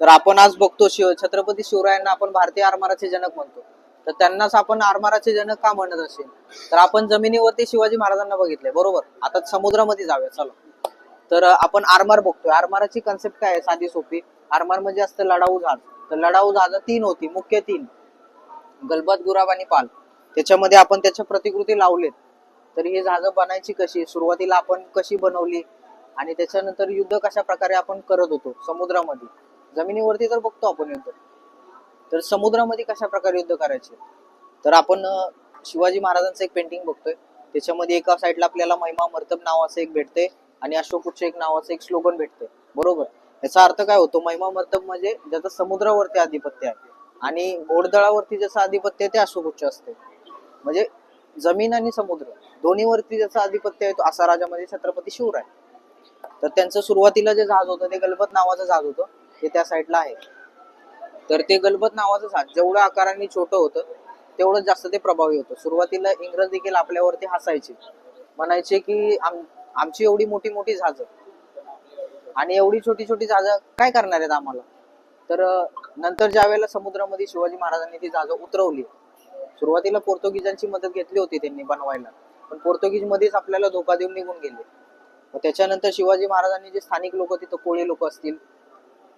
तर आपण आज बघतो शिव छत्रपती शिवरायांना आपण भारतीय आरमाराचे जनक म्हणतो. तर त्यांनाच आपण आरमाराचे जनक का म्हणत असेल? तर आपण जमिनीवरती शिवाजी महाराजांना बघितले बरोबर? आता समुद्रामध्ये जाऊया चला. तर आपण आरमार बघतोय. आरमाराची कन्सेप्ट काय आहे? साधी सोपी. आरमार म्हणजे असतं लढाऊ जहाज. तर लढाऊ जहाज तीन होती मुख्य तीन. गलबत गुराब आणि पाल. त्याच्यामध्ये आपण त्याच्या प्रतिकृती लावलेत. तर ही जहाज बनायची कशी? सुरुवातीला आपण कशी बनवली? आणि त्याच्यानंतर युद्ध कशा प्रकारे आपण करत होतो? समुद्रामध्ये. जमिनीवरती तर बघतो आपण युद्ध तर समुद्रामध्ये कशा प्रकारे युद्ध करायचे? तर आपण शिवाजी महाराजांचं एक पेंटिंग बघतोय. त्याच्यामध्ये एका साईडला आपल्याला महिमा मर्तब नावाचं एक भेटते आणि अशोकुच्छ एक नावाचं एक स्लोगन भेटते. बरोबर? याचा अर्थ काय होतो? महिमा मर्तब म्हणजे ज्याचं समुद्रावरती आधिपत्य आहे आणि घोडदळावरती ज्याचं आधिपत्य आहे ते अशोकुच्छ असते. म्हणजे जमीन आणि समुद्र दोन्हीवरती ज्याचं आधिपत्य आहे तो असा राजा म्हणजे छत्रपती शिवराय. तर त्यांचं सुरुवातीला जे जहाज होतं ते गलबत नावाचं जहाज होतं. ते त्या साईडला आहे. तर ते गलबत नावाचं जहाज जेवढं आकाराने छोटं होतं तेवढं जास्त ते प्रभावी होतं. सुरुवातीला इंग्रज देखील आपल्यावरती हसायचे. म्हणायचे की आम आमची एवढी मोठी मोठी झाज आणि एवढी छोटी छोटी झाज काय करणार आहेत आम्हाला? तर नंतर ज्या वेळेला समुद्रामध्ये शिवाजी महाराजांनी ती जहाजं उतरवली सुरुवातीला पोर्तुगीजांची मदत घेतली होती त्यांनी बनवायला. पण पोर्तुगीज मध्येच आपल्याला धोका देऊन निघून गेले. त्याच्यानंतर शिवाजी महाराजांनी जे स्थानिक लोक तिथं कोळी लोक असतील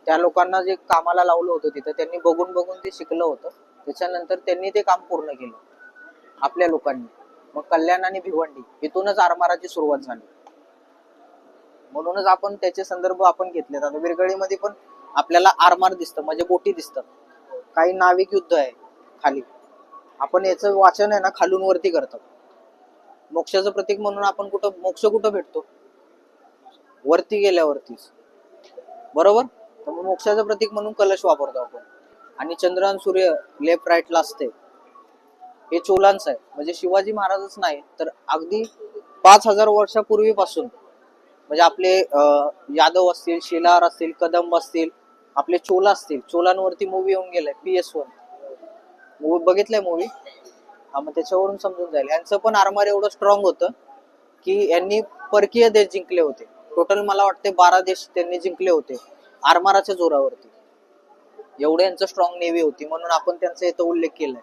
त्या लोकांना जे कामाला लावलं होतं तिथं त्यांनी बघून बघून ते शिकलं होतं. त्याच्यानंतर त्यांनी ते काम पूर्ण केलं. आपल्या लोकांनी. मग कल्याण आणि भिवंडी इथूनच आरमाराची सुरुवात झाली. म्हणूनच आपण त्याचे संदर्भ आपण घेतले आता विरगळीमध्ये पण आपल्याला आरमार दिसतं म्हणजे बोटी दिसतात. काही नाविक युद्ध आहे खाली. आपण याचं वाचन आहे ना खालून वरती करतो मोक्षाचं प्रतीक म्हणून आपण कुठं मोक्ष कुठं भेटतो? वरती गेल्यावरतीच. बरोबर? तर मग मोक्षाचं प्रतीक म्हणून कलश वापरतो आपण. आणि चंद्र आणि सूर्य लेफ्ट राईटला असते. हे चोलांचं आहे. म्हणजे शिवाजी महाराजच नाही तर अगदी पाच हजार वर्षापूर्वीपासून म्हणजे आपले यादव असतील शिलार असतील कदंब असतील आपले चोला असतील. चोलांवरती मूवी येऊन गेलाय पी एस वन मूवी बघितलाय मूवी हा मग त्याच्यावरून समजून जाईल. यांचं पण आरमार एवढं स्ट्रॉंग होतं की यांनी परकीय देश जिंकले होते. टोटल मला वाटते बारा देश त्यांनी जिंकले होते. आरमाराच्या जोरावरती. एवढे यांचं स्ट्रॉंग नेव्ही होती म्हणून आपण त्यांचा इथं उल्लेख केलाय.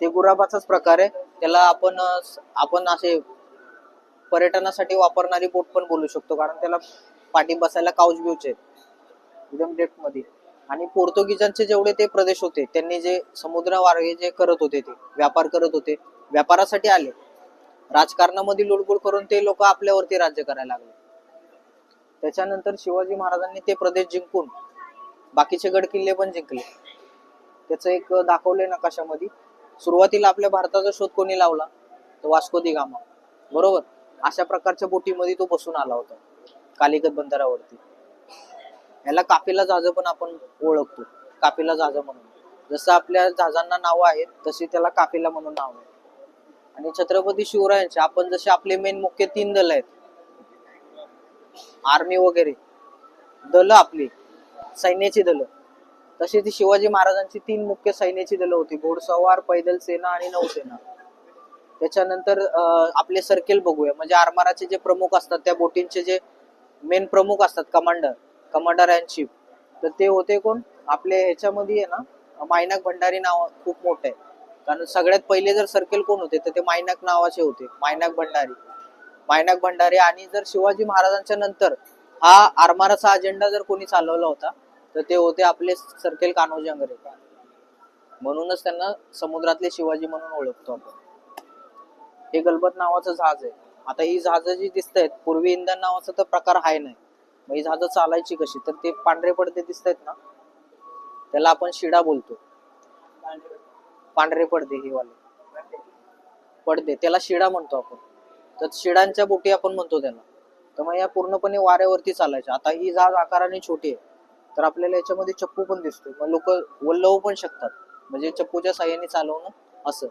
ते गुराबाचाच प्रकार आहे. त्याला आपण आपण असे पर्यटनासाठी वापरणारी बोट पण बोलू शकतो. कारण त्याला पाठी बसायला काउच ब्यूच आहेत. एकदम डेप्थमध्ये. आणि पोर्तुगीजांचे जेवढे ते प्रदेश होते त्यांनी जे समुद्र समुद्रमार्गे जे करत होते ते व्यापार करत होते व्यापारासाठी आले. राजकारणामध्ये लुडबुड करून ते लोक आपल्यावरती राज्य करायला लागले. त्याच्यानंतर शिवाजी महाराजांनी ते प्रदेश जिंकून बाकीचे गड किल्ले पण जिंकले. त्याचं एक दाखवलंय नकाशामध्ये. सुरुवातीला आपल्या भारताचा शोध कोणी लावला? तर वास्को दि गामा. बरोबर? अशा प्रकारच्या बोटीमध्ये तो बसून आला होता. कालिगत बंदरावरती याला काफिला जहाज पण आपण ओळखतो. काफिला जहाज म्हणून. जसं आपल्या जहाजांना नावं आहेत तशी त्याला काफिला म्हणून नाव आहे आणि छत्रपती शिवरायांचे आपण जसे आपले मेन मुख्य तीन दल आहेत आर्मी वगैरे. दल आपली. सैन्याची दल. तशी ती शिवाजी महाराजांची तीन मुख्य सैन्याची दलं होती. घोडसवार पैदल सेना आणि नौसेना. त्याच्यानंतर आपले सर्केल बघूया. म्हणजे आरमाराचे जे प्रमुख असतात त्या बोटींचे जे मेन प्रमुख असतात कमांडर कमांडर अँड चीफ तर ते होते कोण? आपले ह्याच्यामध्ये आहे ना मायनाक भंडारी नाव खूप मोठं आहे. कारण सगळ्यात पहिले जर सर्केल कोण होते तर ते मायनाक नावाचे होते. मायनाक भंडारी. मायनाक भंडारे आणि जर शिवाजी महाराजांच्या नंतर हा आरमाराचा अजेंडा जर कोणी चालवला होता तर ते होते आपले सर्केल कान्होजी अंगरे म्हणूनच त्यांना समुद्रातले शिवाजी म्हणून ओळखतो आपण. हे गलबत नावाचं जहाज आहे. आता ही जहाज जी दिसत आहेत पूर्वी इंधन नावाचा तर प्रकार आहे नाही. मग ही जहाज चालायची कशी? तर ते पांढरे पडदे दिसत आहेत ना? त्याला आपण शिडा बोलतो. पांढरे पडदे हे वाले. पडदे त्याला शिडा म्हणतो आपण. तर शिडांच्या बोटी आपण म्हणतो त्याला. तर मग या पूर्णपणे वाऱ्यावरती चालायच्या. आता ही जहाज आकाराने छोटी आहे. तर आपल्याला याच्यामध्ये चप्पू पण दिसतो मग लोक वल्लवू पण शकतात. म्हणजे चप्पूच्या साह्याने चालवणं असं.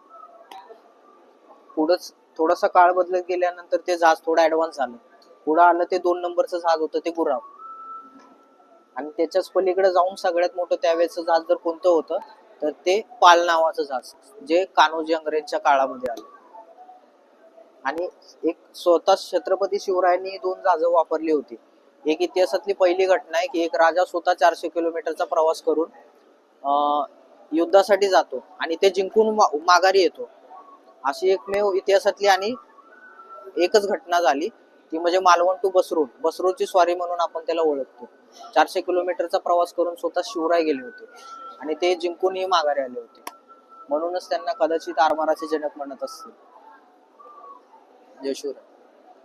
पुढंच थोडासा काळ बदलत गेल्यानंतर ते जहाज थोडं ऍडव्हान्स झालं. पुढं आलं ते दोन नंबरचं जहाज होतं ते गुराव. आणि त्याच्याच पलीकडे जाऊन सगळ्यात मोठं त्यावेळेचं जहाज जर कोणतं होतं तर ते पाल नावाचं जहाज. जे कान्होजी अंग्रेजच्या काळामध्ये आलं. आणि एक स्वतः छत्रपती शिवरायांनी दोन जहाजं वापरली होती. एक इतिहासातली पहिली घटना आहे की एक राजा स्वतः चारशे किलोमीटरचा प्रवास करून अं, युद्धासाठी जातो आणि ते जिंकून माघारी येतो. अशी एकमेव इतिहासातली आणि एकच घटना झाली. ती म्हणजे मालवण टू बसरूड बसरूडची स्वारी म्हणून आपण त्याला ओळखतो. चारशे किलोमीटरचा प्रवास करून स्वतः शिवराय गेले होते आणि ते जिंकूनही माघारी आले होते. म्हणूनच त्यांना कदाचित आरमाराचे जनक म्हणत असतील. जय शिवराय